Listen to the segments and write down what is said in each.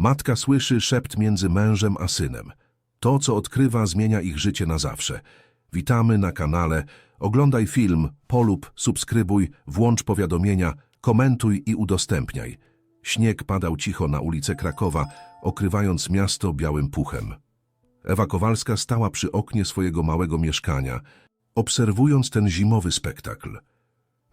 Matka słyszy szept między mężem a synem. To, co odkrywa, zmienia ich życie na zawsze. Witamy na kanale. Oglądaj film, polub, subskrybuj, włącz powiadomienia, komentuj i udostępniaj. Śnieg padał cicho na ulicę Krakowa, okrywając miasto białym puchem. Ewa Kowalska stała przy oknie swojego małego mieszkania, obserwując ten zimowy spektakl.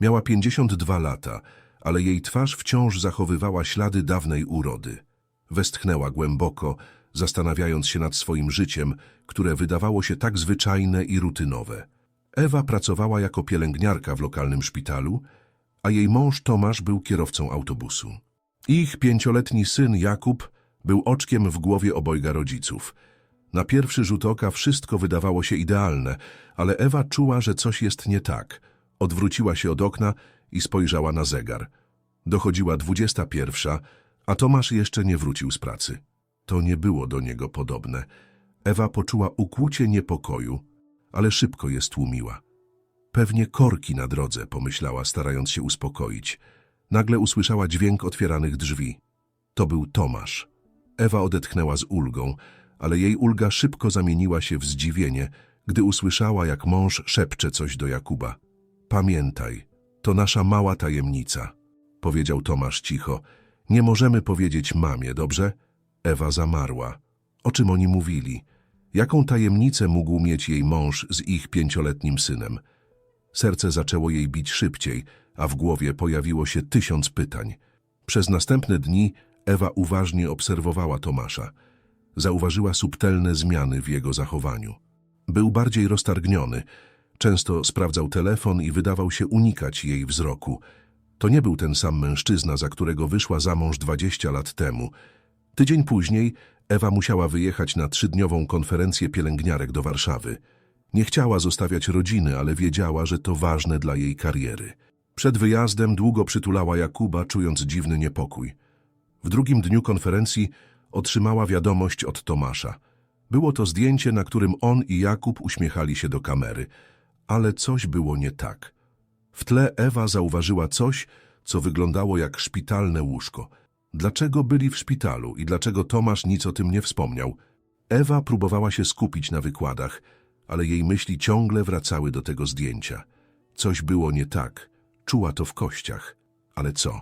Miała 52 lata, ale jej twarz wciąż zachowywała ślady dawnej urody. Westchnęła głęboko, zastanawiając się nad swoim życiem, które wydawało się tak zwyczajne i rutynowe. Ewa pracowała jako pielęgniarka w lokalnym szpitalu, a jej mąż Tomasz był kierowcą autobusu. Ich pięcioletni syn Jakub był oczkiem w głowie obojga rodziców. Na pierwszy rzut oka wszystko wydawało się idealne, ale Ewa czuła, że coś jest nie tak. Odwróciła się od okna i spojrzała na zegar. Dochodziła dwudziesta pierwsza, a Tomasz jeszcze nie wrócił z pracy. To nie było do niego podobne. Ewa poczuła ukłucie niepokoju, ale szybko je stłumiła. Pewnie korki na drodze, pomyślała, starając się uspokoić. Nagle usłyszała dźwięk otwieranych drzwi. To był Tomasz. Ewa odetchnęła z ulgą, ale jej ulga szybko zamieniła się w zdziwienie, gdy usłyszała, jak mąż szepcze coś do Jakuba. Pamiętaj, to nasza mała tajemnica, powiedział Tomasz cicho. Nie możemy powiedzieć mamie, dobrze? Ewa zamarła. O czym oni mówili? Jaką tajemnicę mógł mieć jej mąż z ich pięcioletnim synem? Serce zaczęło jej bić szybciej, a w głowie pojawiło się tysiąc pytań. Przez następne dni Ewa uważnie obserwowała Tomasza. Zauważyła subtelne zmiany w jego zachowaniu. Był bardziej roztargniony, często sprawdzał telefon i wydawał się unikać jej wzroku. To nie był ten sam mężczyzna, za którego wyszła za mąż 20 lat temu. Tydzień później Ewa musiała wyjechać na trzydniową konferencję pielęgniarek do Warszawy. Nie chciała zostawiać rodziny, ale wiedziała, że to ważne dla jej kariery. Przed wyjazdem długo przytulała Jakuba, czując dziwny niepokój. W drugim dniu konferencji otrzymała wiadomość od Tomasza. Było to zdjęcie, na którym on i Jakub uśmiechali się do kamery. Ale coś było nie tak. W tle Ewa zauważyła coś, co wyglądało jak szpitalne łóżko. Dlaczego byli w szpitalu i dlaczego Tomasz nic o tym nie wspomniał? Ewa próbowała się skupić na wykładach, ale jej myśli ciągle wracały do tego zdjęcia. Coś było nie tak. Czuła to w kościach. Ale co?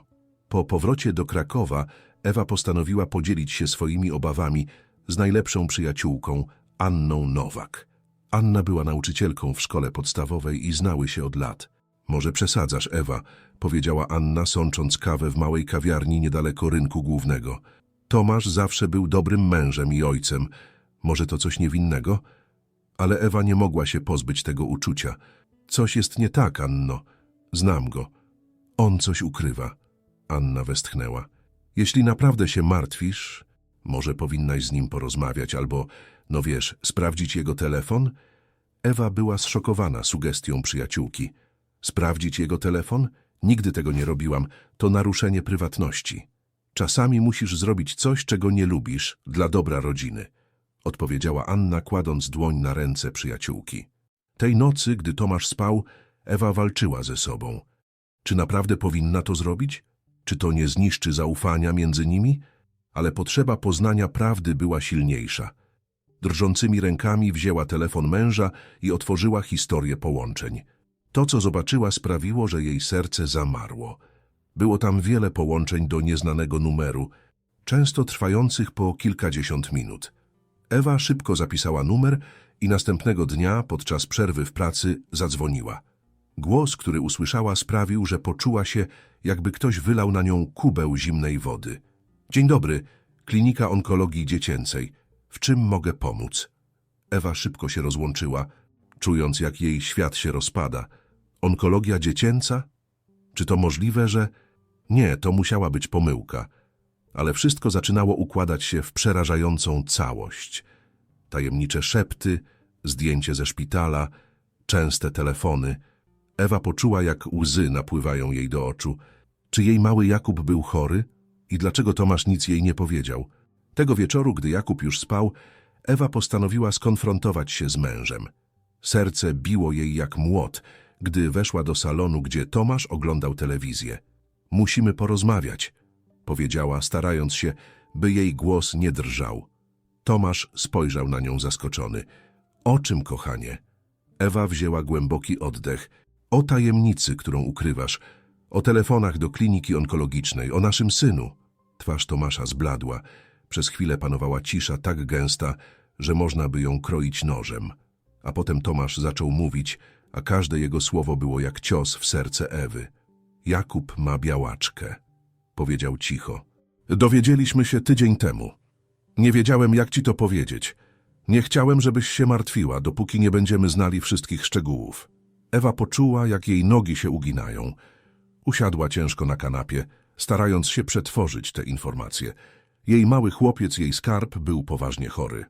Po powrocie do Krakowa Ewa postanowiła podzielić się swoimi obawami z najlepszą przyjaciółką, Anną Nowak. Anna była nauczycielką w szkole podstawowej i znały się od lat. Może przesadzasz, Ewa, powiedziała Anna, sącząc kawę w małej kawiarni niedaleko rynku głównego. Tomasz zawsze był dobrym mężem i ojcem. Może to coś niewinnego? Ale Ewa nie mogła się pozbyć tego uczucia. Coś jest nie tak, Anno. Znam go. On coś ukrywa. Anna westchnęła. Jeśli naprawdę się martwisz, może powinnaś z nim porozmawiać albo, no wiesz, sprawdzić jego telefon? Ewa była zszokowana sugestią przyjaciółki. Sprawdzić jego telefon? Nigdy tego nie robiłam. To naruszenie prywatności. Czasami musisz zrobić coś, czego nie lubisz, dla dobra rodziny. Odpowiedziała Anna, kładąc dłoń na ręce przyjaciółki. Tej nocy, gdy Tomasz spał, Ewa walczyła ze sobą. Czy naprawdę powinna to zrobić? Czy to nie zniszczy zaufania między nimi? Ale potrzeba poznania prawdy była silniejsza. Drżącymi rękami wzięła telefon męża i otworzyła historię połączeń. To, co zobaczyła, sprawiło, że jej serce zamarło. Było tam wiele połączeń do nieznanego numeru, często trwających po kilkadziesiąt minut. Ewa szybko zapisała numer i następnego dnia, podczas przerwy w pracy, zadzwoniła. Głos, który usłyszała, sprawił, że poczuła się, jakby ktoś wylał na nią kubeł zimnej wody. Dzień dobry, Klinika Onkologii Dziecięcej. W czym mogę pomóc? Ewa szybko się rozłączyła, czując, jak jej świat się rozpada. Onkologia dziecięca? Czy to możliwe, że... Nie, to musiała być pomyłka. Ale wszystko zaczynało układać się w przerażającą całość. Tajemnicze szepty, zdjęcie ze szpitala, częste telefony. Ewa poczuła, jak łzy napływają jej do oczu. Czy jej mały Jakub był chory? I dlaczego Tomasz nic jej nie powiedział? Tego wieczoru, gdy Jakub już spał, Ewa postanowiła skonfrontować się z mężem. Serce biło jej jak młot, gdy weszła do salonu, gdzie Tomasz oglądał telewizję. Musimy porozmawiać, powiedziała, starając się, by jej głos nie drżał. Tomasz spojrzał na nią zaskoczony. O czym, kochanie? Ewa wzięła głęboki oddech. O tajemnicy, którą ukrywasz. O telefonach do kliniki onkologicznej, o naszym synu. Twarz Tomasza zbladła. Przez chwilę panowała cisza tak gęsta, że można by ją kroić nożem. A potem Tomasz zaczął mówić, a każde jego słowo było jak cios w serce Ewy. Jakub ma białaczkę, powiedział cicho. Dowiedzieliśmy się tydzień temu. Nie wiedziałem, jak ci to powiedzieć. Nie chciałem, żebyś się martwiła, dopóki nie będziemy znali wszystkich szczegółów. Ewa poczuła, jak jej nogi się uginają. Usiadła ciężko na kanapie, starając się przetworzyć te informacje. Jej mały chłopiec, jej skarb, był poważnie chory.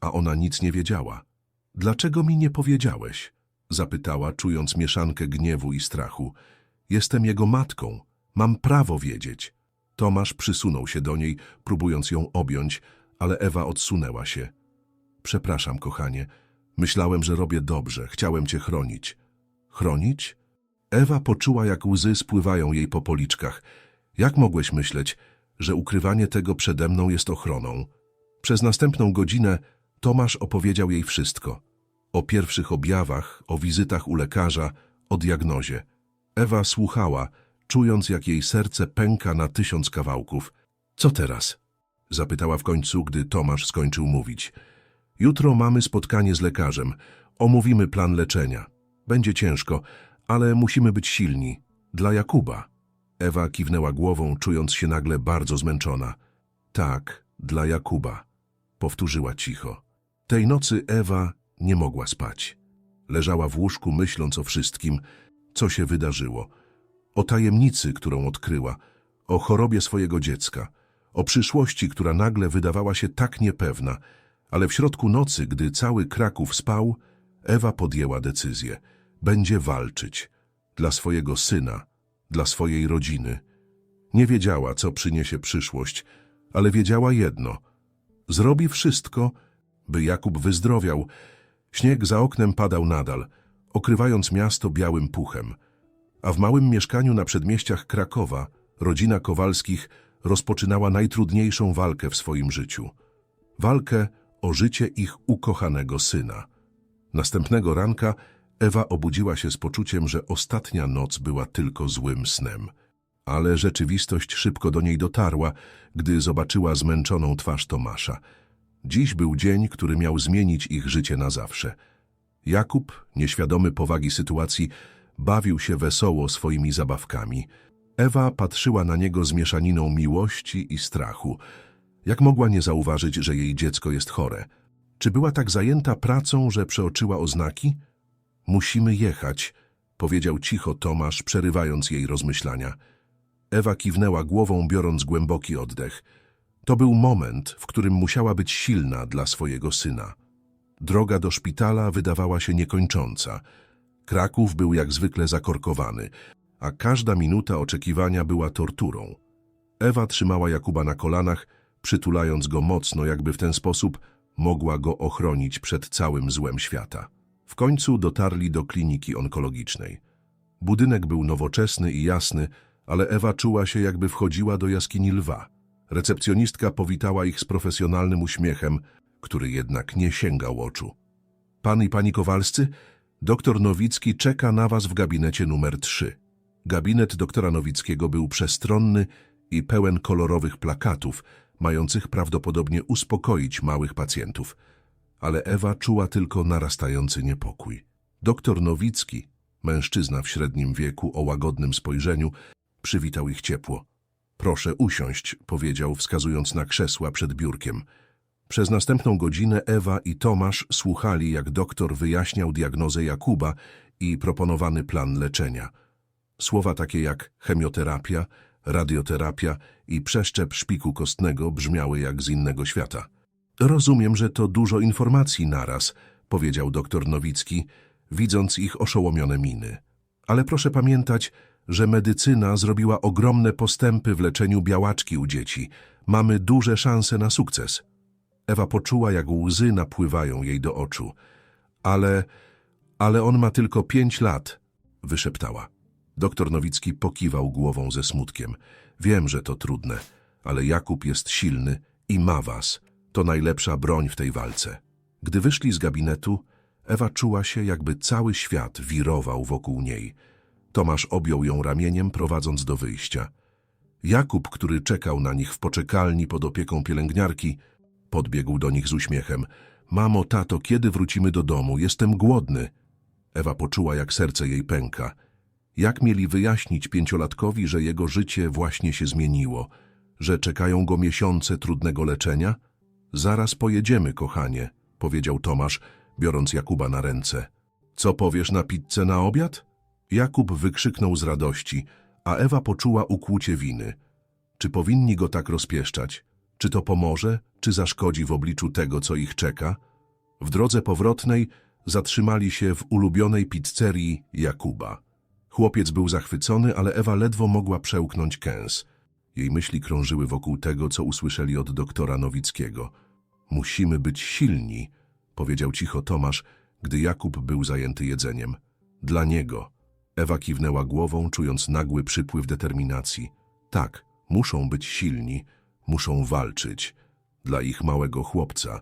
A ona nic nie wiedziała. Dlaczego mi nie powiedziałeś? Zapytała, czując mieszankę gniewu i strachu. Jestem jego matką. Mam prawo wiedzieć. Tomasz przysunął się do niej, próbując ją objąć, ale Ewa odsunęła się. Przepraszam, kochanie. Myślałem, że robię dobrze. Chciałem cię chronić. Chronić? Ewa poczuła, jak łzy spływają jej po policzkach. Jak mogłeś myśleć, że ukrywanie tego przede mną jest ochroną? Przez następną godzinę Tomasz opowiedział jej wszystko. O pierwszych objawach, o wizytach u lekarza, o diagnozie. Ewa słuchała, czując, jak jej serce pęka na tysiąc kawałków. Co teraz? Zapytała w końcu, gdy Tomasz skończył mówić. Jutro mamy spotkanie z lekarzem. Omówimy plan leczenia. Będzie ciężko, ale musimy być silni. Dla Jakuba. Ewa kiwnęła głową, czując się nagle bardzo zmęczona. Tak, dla Jakuba. Powtórzyła cicho. Tej nocy Ewa nie mogła spać. Leżała w łóżku, myśląc o wszystkim, co się wydarzyło. O tajemnicy, którą odkryła, o chorobie swojego dziecka, o przyszłości, która nagle wydawała się tak niepewna, ale w środku nocy, gdy cały Kraków spał, Ewa podjęła decyzję. Będzie walczyć. Dla swojego syna, dla swojej rodziny. Nie wiedziała, co przyniesie przyszłość, ale wiedziała jedno. Zrobi wszystko, by Jakub wyzdrowiał. Śnieg za oknem padał nadal, okrywając miasto białym puchem. A w małym mieszkaniu na przedmieściach Krakowa rodzina Kowalskich rozpoczynała najtrudniejszą walkę w swoim życiu. Walkę o życie ich ukochanego syna. Następnego ranka Ewa obudziła się z poczuciem, że ostatnia noc była tylko złym snem. Ale rzeczywistość szybko do niej dotarła, gdy zobaczyła zmęczoną twarz Tomasza. Dziś był dzień, który miał zmienić ich życie na zawsze. Jakub, nieświadomy powagi sytuacji, bawił się wesoło swoimi zabawkami. Ewa patrzyła na niego z mieszaniną miłości i strachu. Jak mogła nie zauważyć, że jej dziecko jest chore? Czy była tak zajęta pracą, że przeoczyła oznaki? Musimy jechać, powiedział cicho Tomasz, przerywając jej rozmyślania. Ewa kiwnęła głową, biorąc głęboki oddech. To był moment, w którym musiała być silna dla swojego syna. Droga do szpitala wydawała się niekończąca. Kraków był jak zwykle zakorkowany, a każda minuta oczekiwania była torturą. Ewa trzymała Jakuba na kolanach, przytulając go mocno, jakby w ten sposób mogła go ochronić przed całym złem świata. W końcu dotarli do kliniki onkologicznej. Budynek był nowoczesny i jasny, ale Ewa czuła się, jakby wchodziła do jaskini lwa. Recepcjonistka powitała ich z profesjonalnym uśmiechem, który jednak nie sięgał oczu. Pan i pani Kowalscy, doktor Nowicki czeka na was w gabinecie numer 3. Gabinet doktora Nowickiego był przestronny i pełen kolorowych plakatów, mających prawdopodobnie uspokoić małych pacjentów. Ale Ewa czuła tylko narastający niepokój. Doktor Nowicki, mężczyzna w średnim wieku o łagodnym spojrzeniu, przywitał ich ciepło. Proszę usiąść, powiedział, wskazując na krzesła przed biurkiem. Przez następną godzinę Ewa i Tomasz słuchali, jak doktor wyjaśniał diagnozę Jakuba i proponowany plan leczenia. Słowa takie jak chemioterapia, radioterapia i przeszczep szpiku kostnego brzmiały jak z innego świata. Rozumiem, że to dużo informacji naraz, powiedział doktor Nowicki, widząc ich oszołomione miny. Ale proszę pamiętać, że medycyna zrobiła ogromne postępy w leczeniu białaczki u dzieci. Mamy duże szanse na sukces. Ewa poczuła, jak łzy napływają jej do oczu. Ale, ale on ma tylko pięć lat, wyszeptała. Doktor Nowicki pokiwał głową ze smutkiem. Wiem, że to trudne, ale Jakub jest silny i ma was. To najlepsza broń w tej walce. Gdy wyszli z gabinetu, Ewa czuła się, jakby cały świat wirował wokół niej. Tomasz objął ją ramieniem, prowadząc do wyjścia. Jakub, który czekał na nich w poczekalni pod opieką pielęgniarki, podbiegł do nich z uśmiechem. Mamo, tato, kiedy wrócimy do domu? Jestem głodny. Ewa poczuła, jak serce jej pęka. Jak mieli wyjaśnić pięciolatkowi, że jego życie właśnie się zmieniło, że czekają go miesiące trudnego leczenia? Zaraz pojedziemy, kochanie, powiedział Tomasz, biorąc Jakuba na ręce. Co powiesz na pizzę na obiad? Jakub wykrzyknął z radości, a Ewa poczuła ukłucie winy. Czy powinni go tak rozpieszczać? Czy to pomoże, czy zaszkodzi w obliczu tego, co ich czeka? W drodze powrotnej zatrzymali się w ulubionej pizzerii Jakuba. Chłopiec był zachwycony, ale Ewa ledwo mogła przełknąć kęs. Jej myśli krążyły wokół tego, co usłyszeli od doktora Nowickiego. Musimy być silni, powiedział cicho Tomasz, gdy Jakub był zajęty jedzeniem. Dla niego. Ewa kiwnęła głową, czując nagły przypływ determinacji. Tak, muszą być silni, muszą walczyć. Dla ich małego chłopca.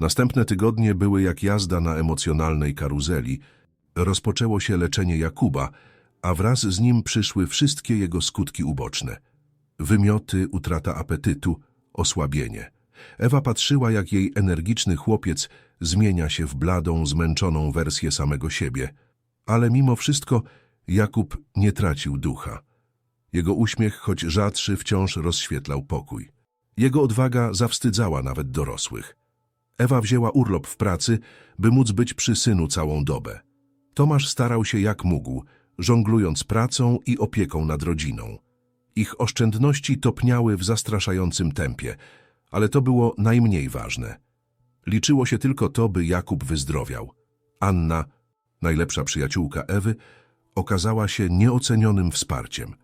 Następne tygodnie były jak jazda na emocjonalnej karuzeli. Rozpoczęło się leczenie Jakuba, a wraz z nim przyszły wszystkie jego skutki uboczne. Wymioty, utrata apetytu, osłabienie. Ewa patrzyła, jak jej energiczny chłopiec zmienia się w bladą, zmęczoną wersję samego siebie. Ale mimo wszystko Jakub nie tracił ducha. Jego uśmiech, choć rzadszy, wciąż rozświetlał pokój. Jego odwaga zawstydzała nawet dorosłych. Ewa wzięła urlop w pracy, by móc być przy synu całą dobę. Tomasz starał się jak mógł, żonglując pracą i opieką nad rodziną. Ich oszczędności topniały w zastraszającym tempie, ale to było najmniej ważne. Liczyło się tylko to, by Jakub wyzdrowiał. Anna, najlepsza przyjaciółka Ewy, okazała się nieocenionym wsparciem.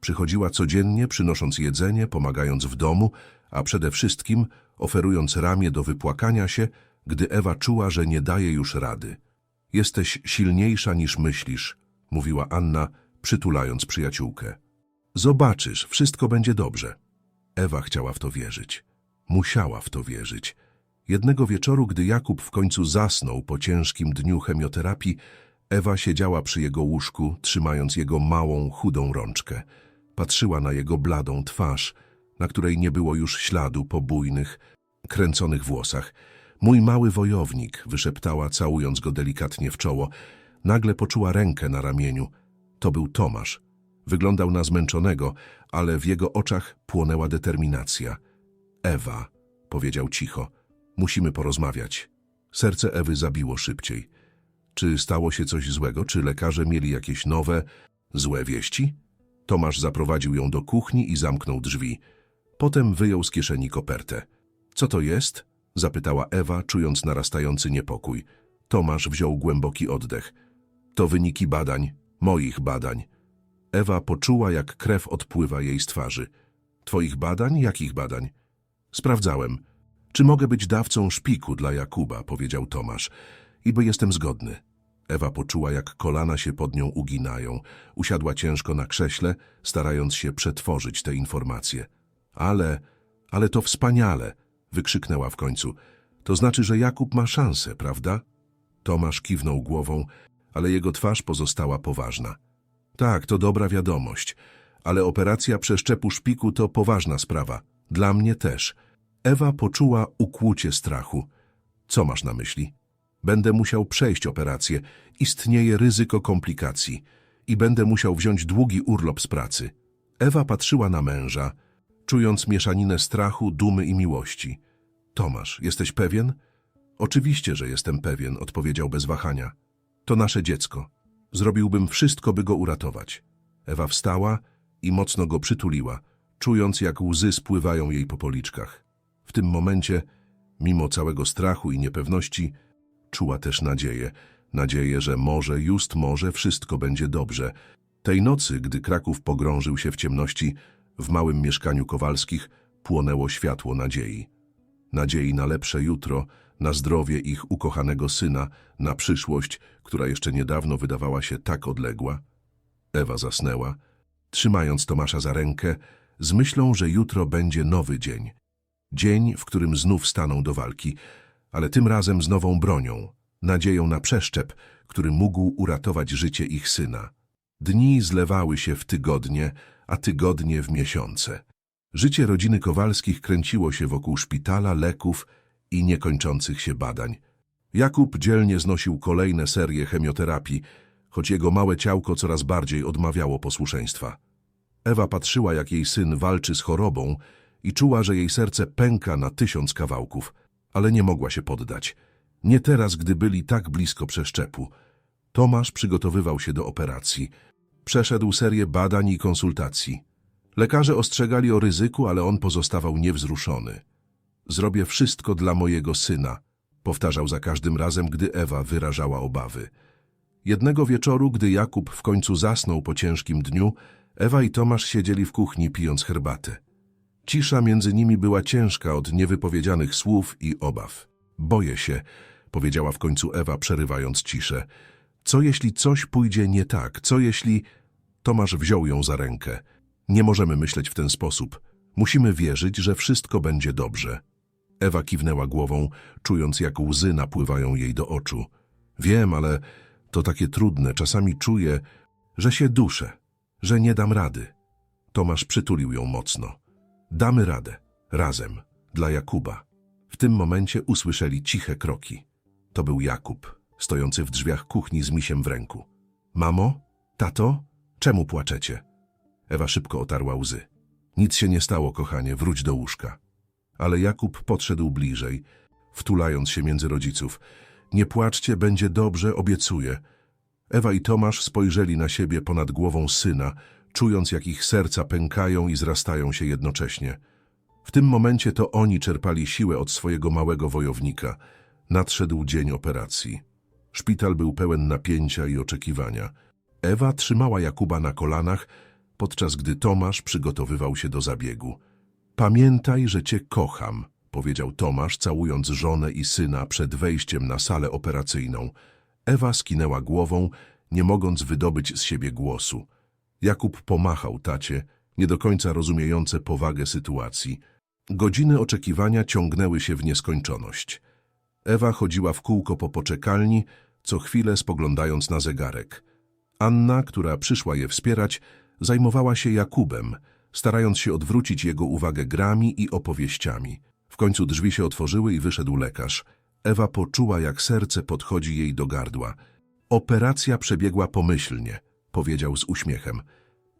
Przychodziła codziennie, przynosząc jedzenie, pomagając w domu, a przede wszystkim oferując ramię do wypłakania się, gdy Ewa czuła, że nie daje już rady. Jesteś silniejsza niż myślisz, mówiła Anna, przytulając przyjaciółkę. Zobaczysz, wszystko będzie dobrze. Ewa chciała w to wierzyć. Musiała w to wierzyć. Jednego wieczoru, gdy Jakub w końcu zasnął po ciężkim dniu chemioterapii, Ewa siedziała przy jego łóżku, trzymając jego małą, chudą rączkę. Patrzyła na jego bladą twarz, na której nie było już śladu po bujnych, kręconych włosach. Mój mały wojownik, wyszeptała, całując go delikatnie w czoło. Nagle poczuła rękę na ramieniu. To był Tomasz. Wyglądał na zmęczonego, ale w jego oczach płonęła determinacja. Ewa, powiedział cicho, musimy porozmawiać. Serce Ewy zabiło szybciej. Czy stało się coś złego? Czy lekarze mieli jakieś nowe, złe wieści? Tomasz zaprowadził ją do kuchni i zamknął drzwi. Potem wyjął z kieszeni kopertę. Co to jest? zapytała Ewa, czując narastający niepokój. Tomasz wziął głęboki oddech. To wyniki badań, moich badań. Ewa poczuła, jak krew odpływa jej z twarzy. Twoich badań? Jakich badań? Sprawdzałem. Czy mogę być dawcą szpiku dla Jakuba, powiedział Tomasz. I bo jestem zgodny. Ewa poczuła, jak kolana się pod nią uginają. Usiadła ciężko na krześle, starając się przetworzyć te informacje. Ale, ale to wspaniale, wykrzyknęła w końcu. To znaczy, że Jakub ma szansę, prawda? Tomasz kiwnął głową, ale jego twarz pozostała poważna. Tak, to dobra wiadomość, ale operacja przeszczepu szpiku to poważna sprawa. Dla mnie też. Ewa poczuła ukłucie strachu. Co masz na myśli? Będę musiał przejść operację. Istnieje ryzyko komplikacji. I będę musiał wziąć długi urlop z pracy. Ewa patrzyła na męża, czując mieszaninę strachu, dumy i miłości. Tomasz, jesteś pewien? Oczywiście, że jestem pewien, odpowiedział bez wahania. To nasze dziecko. Zrobiłbym wszystko, by go uratować. Ewa wstała i mocno go przytuliła, czując, jak łzy spływają jej po policzkach. W tym momencie, mimo całego strachu i niepewności, czuła też nadzieję. Nadzieję, że może, just może, wszystko będzie dobrze. Tej nocy, gdy Kraków pogrążył się w ciemności, w małym mieszkaniu Kowalskich płonęło światło nadziei. Nadziei na lepsze jutro, na zdrowie ich ukochanego syna, na przyszłość, która jeszcze niedawno wydawała się tak odległa. Ewa zasnęła, trzymając Tomasza za rękę, z myślą, że jutro będzie nowy dzień. Dzień, w którym znów staną do walki, ale tym razem z nową bronią, nadzieją na przeszczep, który mógł uratować życie ich syna. Dni zlewały się w tygodnie, a tygodnie w miesiące. Życie rodziny Kowalskich kręciło się wokół szpitala, leków i niekończących się badań. Jakub dzielnie znosił kolejne serie chemioterapii, choć jego małe ciałko coraz bardziej odmawiało posłuszeństwa. Ewa patrzyła, jak jej syn walczy z chorobą i czuła, że jej serce pęka na tysiąc kawałków, ale nie mogła się poddać. Nie teraz, gdy byli tak blisko przeszczepu. Tomasz przygotowywał się do operacji. Przeszedł serię badań i konsultacji. Lekarze ostrzegali o ryzyku, ale on pozostawał niewzruszony. Zrobię wszystko dla mojego syna, powtarzał za każdym razem, gdy Ewa wyrażała obawy. Jednego wieczoru, gdy Jakub w końcu zasnął po ciężkim dniu, Ewa i Tomasz siedzieli w kuchni pijąc herbatę. Cisza między nimi była ciężka od niewypowiedzianych słów i obaw. Boję się, powiedziała w końcu Ewa, przerywając ciszę. Co jeśli coś pójdzie nie tak? Co jeśli... Tomasz wziął ją za rękę. Nie możemy myśleć w ten sposób. Musimy wierzyć, że wszystko będzie dobrze. Ewa kiwnęła głową, czując jak łzy napływają jej do oczu. Wiem, ale to takie trudne. Czasami czuję, że się duszę, że nie dam rady. Tomasz przytulił ją mocno. Damy radę. Razem. Dla Jakuba. W tym momencie usłyszeli ciche kroki. To był Jakub, stojący w drzwiach kuchni z misiem w ręku. Mamo? Tato? Czemu płaczecie? Ewa szybko otarła łzy. Nic się nie stało, kochanie, wróć do łóżka. Ale Jakub podszedł bliżej, wtulając się między rodziców. Nie płaczcie, będzie dobrze, obiecuję. Ewa i Tomasz spojrzeli na siebie ponad głową syna, czując jak ich serca pękają i zrastają się jednocześnie. W tym momencie to oni czerpali siłę od swojego małego wojownika. Nadszedł dzień operacji. Szpital był pełen napięcia i oczekiwania. Ewa trzymała Jakuba na kolanach, podczas gdy Tomasz przygotowywał się do zabiegu. Pamiętaj, że cię kocham, powiedział Tomasz, całując żonę i syna przed wejściem na salę operacyjną. Ewa skinęła głową, nie mogąc wydobyć z siebie głosu. Jakub pomachał tacie, nie do końca rozumiejące powagę sytuacji. Godziny oczekiwania ciągnęły się w nieskończoność. Ewa chodziła w kółko po poczekalni, co chwilę spoglądając na zegarek. Anna, która przyszła je wspierać, zajmowała się Jakubem, starając się odwrócić jego uwagę grami i opowieściami. W końcu drzwi się otworzyły i wyszedł lekarz. Ewa poczuła, jak serce podchodzi jej do gardła. Operacja przebiegła pomyślnie, powiedział z uśmiechem.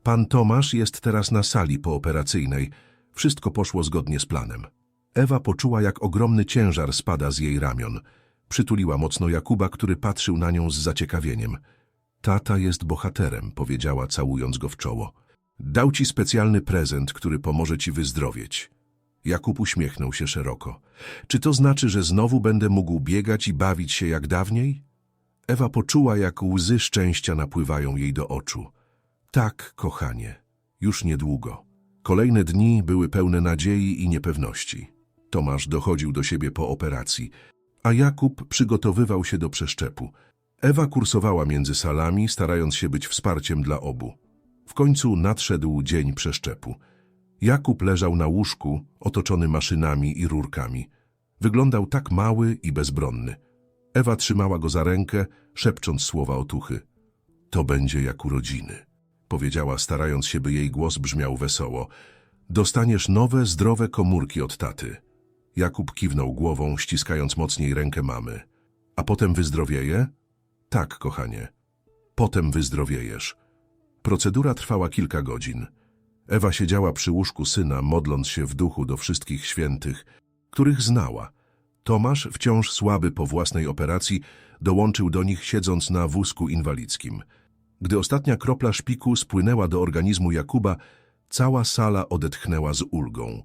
Pan Tomasz jest teraz na sali pooperacyjnej. Wszystko poszło zgodnie z planem. Ewa poczuła, jak ogromny ciężar spada z jej ramion. Przytuliła mocno Jakuba, który patrzył na nią z zaciekawieniem. Tata jest bohaterem, powiedziała, całując go w czoło. Dał ci specjalny prezent, który pomoże ci wyzdrowieć. Jakub uśmiechnął się szeroko. Czy to znaczy, że znowu będę mógł biegać i bawić się jak dawniej? Ewa poczuła, jak łzy szczęścia napływają jej do oczu. Tak, kochanie, już niedługo. Kolejne dni były pełne nadziei i niepewności. Tomasz dochodził do siebie po operacji, a Jakub przygotowywał się do przeszczepu. Ewa kursowała między salami, starając się być wsparciem dla obu. W końcu nadszedł dzień przeszczepu. Jakub leżał na łóżku, otoczony maszynami i rurkami. Wyglądał tak mały i bezbronny. Ewa trzymała go za rękę, szepcząc słowa otuchy. To będzie jak urodziny, powiedziała, starając się, by jej głos brzmiał wesoło. Dostaniesz nowe, zdrowe komórki od taty. Jakub kiwnął głową, ściskając mocniej rękę mamy. A potem wyzdrowieje? Tak, kochanie. Potem wyzdrowiejesz. Procedura trwała kilka godzin. Ewa siedziała przy łóżku syna, modląc się w duchu do wszystkich świętych, których znała. Tomasz, wciąż słaby po własnej operacji, dołączył do nich siedząc na wózku inwalidzkim. Gdy ostatnia kropla szpiku spłynęła do organizmu Jakuba, cała sala odetchnęła z ulgą.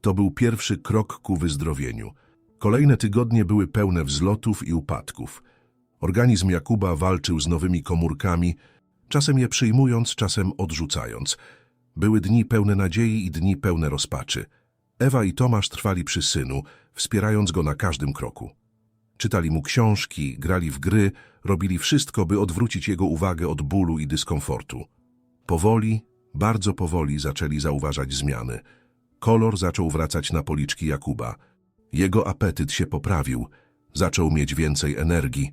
To był pierwszy krok ku wyzdrowieniu. Kolejne tygodnie były pełne wzlotów i upadków. Organizm Jakuba walczył z nowymi komórkami, czasem je przyjmując, czasem odrzucając. Były dni pełne nadziei i dni pełne rozpaczy. Ewa i Tomasz trwali przy synu, wspierając go na każdym kroku. Czytali mu książki, grali w gry, robili wszystko, by odwrócić jego uwagę od bólu i dyskomfortu. Powoli, Bardzo powoli zaczęli zauważać zmiany. Kolor zaczął wracać na policzki Jakuba. Jego apetyt się poprawił. Zaczął mieć więcej energii.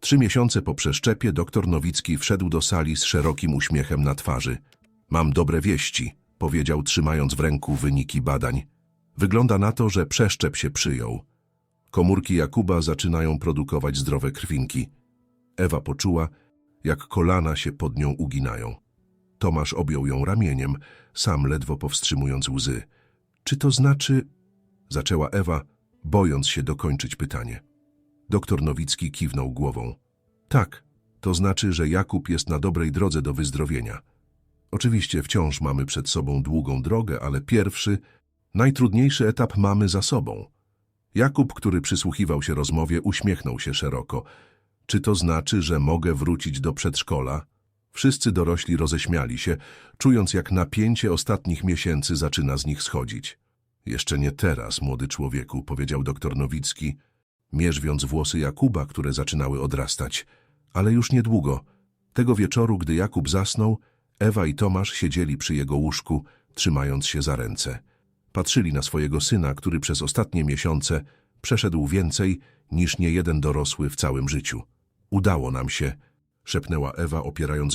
Trzy miesiące po przeszczepie doktor Nowicki wszedł do sali z szerokim uśmiechem na twarzy. Mam dobre wieści, powiedział trzymając w ręku wyniki badań. Wygląda na to, że przeszczep się przyjął. Komórki Jakuba zaczynają produkować zdrowe krwinki. Ewa poczuła, jak kolana się pod nią uginają. Tomasz objął ją ramieniem, sam ledwo powstrzymując łzy. Czy to znaczy... Zaczęła Ewa, bojąc się dokończyć pytanie. Doktor Nowicki kiwnął głową. Tak, to znaczy, że Jakub jest na dobrej drodze do wyzdrowienia. Oczywiście wciąż mamy przed sobą długą drogę, ale pierwszy, najtrudniejszy etap mamy za sobą. Jakub, który przysłuchiwał się rozmowie, uśmiechnął się szeroko. Czy to znaczy, że mogę wrócić do przedszkola? Wszyscy dorośli roześmiali się, czując jak napięcie ostatnich miesięcy zaczyna z nich schodzić. Jeszcze nie teraz, młody człowieku, powiedział doktor Nowicki, mierzwiąc włosy Jakuba, które zaczynały odrastać. Ale już niedługo. Tego wieczoru, gdy Jakub zasnął, Ewa i Tomasz siedzieli przy jego łóżku, trzymając się za ręce. Patrzyli na swojego syna, który przez ostatnie miesiące przeszedł więcej niż niejeden dorosły w całym życiu. Udało nam się, szepnęła Ewa, opierając